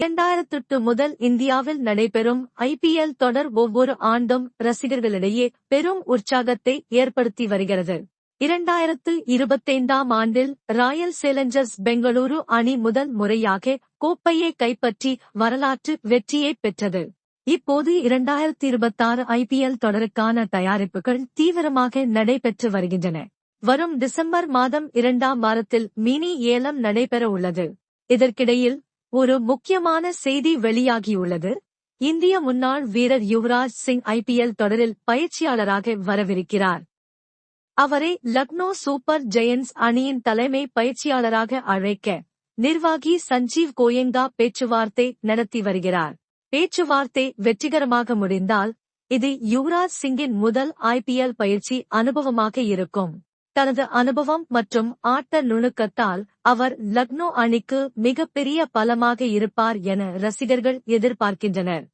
இரண்டாயிரத்தெட்டு முதல் இந்தியாவில் நடைபெறும் ஐபிஎல் தொடர் ஒவ்வொரு ஆண்டும் ரசிகர்களிடையே பெரும் உற்சாகத்தை ஏற்படுத்தி வருகிறது. இரண்டாயிரத்து இருபத்தைந்தாம் ஆண்டில் ராயல் சேலஞ்சர்ஸ் பெங்களூரு அணி முதல் முறையாக கோப்பையை கைப்பற்றி வரலாற்று வெற்றியை பெற்றது. இப்போது இரண்டாயிரத்தி இருபத்தாறு ஐபிஎல் தொடருக்கான தயாரிப்புகள் தீவிரமாக நடைபெற்று வருகின்றன. வரும் டிசம்பர் மாதம் இரண்டாம் வாரத்தில் மினி ஏலம் நடைபெற உள்ளது. இதற்கிடையில் ஒரு முக்கியமான செய்தி வெளியாகியுள்ளது. இந்திய முன்னாள் வீரர் யுவராஜ் சிங் ஐபிஎல் தொடரில் பயிற்சியாளராக வரவிருக்கிறார். அவரை லக்னோ சூப்பர் ஜெயன்ஸ் அணியின் தலைமை பயிற்சியாளராக அழைக்க நிர்வாகி சஞ்சீவ் கோயங்கா பேச்சுவார்த்தை நடத்தி வருகிறார். பேச்சுவார்த்தை வெற்றிகரமாக முடிந்தால் இது யுவராஜ் சிங்கின் முதல் ஐபிஎல் பயிற்சி அனுபவமாக இருக்கும். தனது அனுபவம் மற்றும் ஆட்ட நுணுக்கத்தால் அவர் லக்னோ அணிக்கு மிகப்பெரிய பலமாக இருப்பார் என ரசிகர்கள் எதிர்பார்க்கின்றனர்.